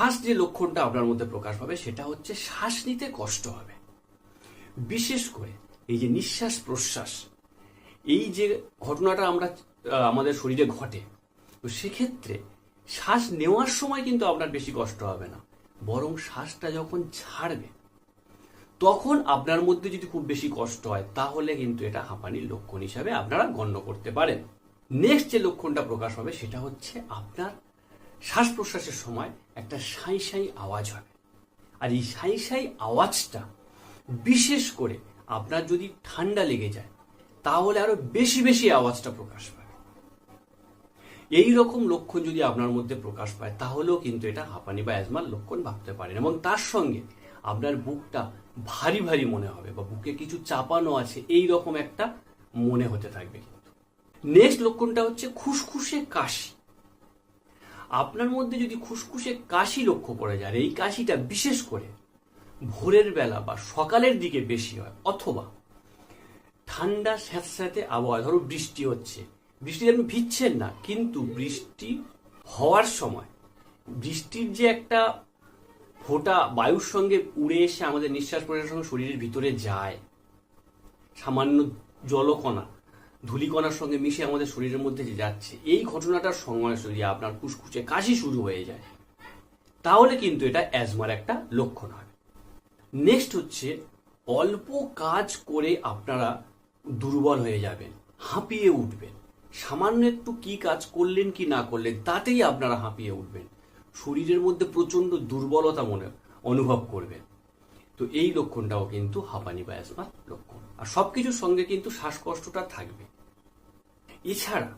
First যে লক্ষণটা আপনার মধ্যে প্রকাশ পাবে, সেটা হচ্ছে শ্বাস নিতে কষ্ট হবে। বিশেষ করে এই যে নিঃশ্বাস প্রশ্বাস, এই যে ঘটনাটা আমরা আমাদের শরীরে ঘটে, তো সেক্ষেত্রে শ্বাস নেওয়ার সময় কিন্তু আপনার বেশি কষ্ট হবে না। বরং শ্বাসটা যখন ছাড়বে, তখন আপনার মধ্যে যদি খুব বেশি কষ্ট হয়, তাহলে কিন্তু এটা হাঁপানির লক্ষণ হিসাবে আপনারা গণ্য করতে পারেন। নেক্সট যে লক্ষণটা প্রকাশ হবে সেটা হচ্ছে আপনার শ্বাস প্রশ্বাসের সময় একটা সাই সাই আওয়াজ হবে। আর এই সাই সাই আওয়াজটা বিশেষ করে আপনার যদি ঠান্ডা লেগে যায়, তাহলে আরও বেশি বেশি আওয়াজটা প্রকাশ পাবে। এই রকম লক্ষণ যদি আপনার মধ্যে প্রকাশ পায়, তাহলেও কিন্তু এটা হাঁপানি বা অ্যাজমার লক্ষণ ভাবতে পারেন। এবং তার সঙ্গে আপনার বুকটা ভারী ভারী মনে হবে বা বুকে কিছু চাপানো আছে এই রকম একটা মনে হতে থাকবে কিন্তু। নেক্সট লক্ষণটা হচ্ছে খুসখুসে কাশি। আপনার মধ্যে যদি খুসখুসে কাশি লক্ষ্য করে যায় এই কাশিটা বিশেষ করে ভোরের বেলা বা সকালের দিকে বেশি হয়, অথবা ঠান্ডা, স্যাঁতস্যাঁতে আবহাওয়া, ধরো বৃষ্টি হচ্ছে। বৃষ্টি আপনি ভিজছেন না, কিন্তু বৃষ্টি হওয়ার সময় বৃষ্টির যে একটা ফোঁটা বায়ুর সঙ্গে উড়ে এসে আমাদের নিঃশ্বাস প্রশ্বাসের সঙ্গে শরীরের ভিতরে যায়, সামান্য জলকণা ধূলিকণার সঙ্গে মিশে আমাদের শরীরের মধ্যে যে যাচ্ছে, এই ঘটনাটার সময় যদি আপনার কুসকুচে কাশি শুরু হয়ে যায়, তাহলে কিন্তু এটা অ্যাজমার একটা লক্ষণ হবে নেক্সট হচ্ছে, অল্প কাজ করে আপনারা দুর্বল হয়ে যাবেন, হাঁপিয়ে উঠবেন। সামান্য একটু কি কাজ করলেন কি না করলেন, তাতেই আপনারা হাঁপিয়ে উঠবেন। শরীরের মধ্যে প্রচণ্ড দুর্বলতা মনে, অনুভব করবেন। তো এই লক্ষণটাও কিন্তু হাঁপানি বা অ্যাজমার লক্ষণ। আর সবকিছুর সঙ্গে কিন্তু শ্বাসকষ্টটা থাকবে। এছাড়া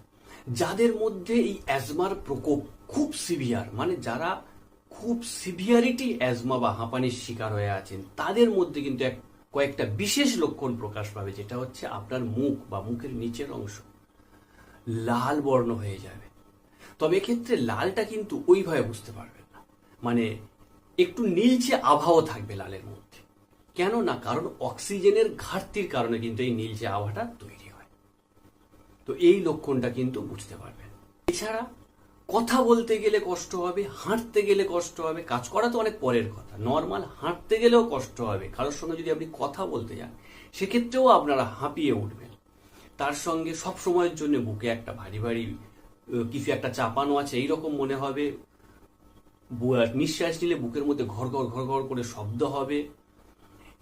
যাদের মধ্যে এই অ্যাজমার প্রকোপ খুব সিভিয়ার মানে যারা খুব সিভিয়ারিটি অ্যাজমা বা হাঁপানির শিকার হয়ে আছেন, তাদের মধ্যে কিন্তু এক, কয়েকটা বিশেষ লক্ষণ প্রকাশ পাবে, যেটা হচ্ছে আপনার মুখ বা মুখের নিচের অংশ লাল বর্ণ হয়ে যাবে। তবে এক্ষেত্রে লালটা কিন্তু ওইভাবে বুঝতে পারবেন না। মানে একটু নীলচে আভাও থাকবে লালের মধ্যে। কেন না কারণ অক্সিজেনের ঘাটতির কারণে কিন্তু এই নীলচে আবহাওয়াটা তৈরি হয়। তো এই লক্ষণটা কিন্তু বুঝতে পারবেন। এছাড়া কথা বলতে গেলে কষ্ট হবে, হাঁটতে গেলে কষ্ট হবে, কাজ করা তো অনেক পরের কথা। নর্মাল হাঁটতে গেলেও কষ্ট হবে। কারোর সঙ্গে যদি আপনি কথা বলতে যান, সেক্ষেত্রেও আপনারা হাঁপিয়ে উঠবেন। তার সঙ্গে সব সময়ের জন্য বুকে একটা ভারী ভারী কিছু একটা চাপানো আছে, এইরকম মনে হবে। নিঃশ্বাস নিলে বুকের মধ্যে ঘর ঘর ঘর ঘর করে শব্দ হবে।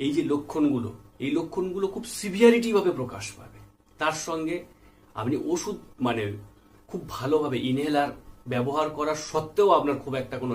এই যে লক্ষণগুলো, এই লক্ষণগুলো খুব সিভিয়ারিটি ভাবে প্রকাশ পাবে। তার সঙ্গে আপনি ওষুধ মানে খুব ভালোভাবে ইনহেলার ব্যবহার করা সত্ত্বেও আপনার খুব একটা কোনো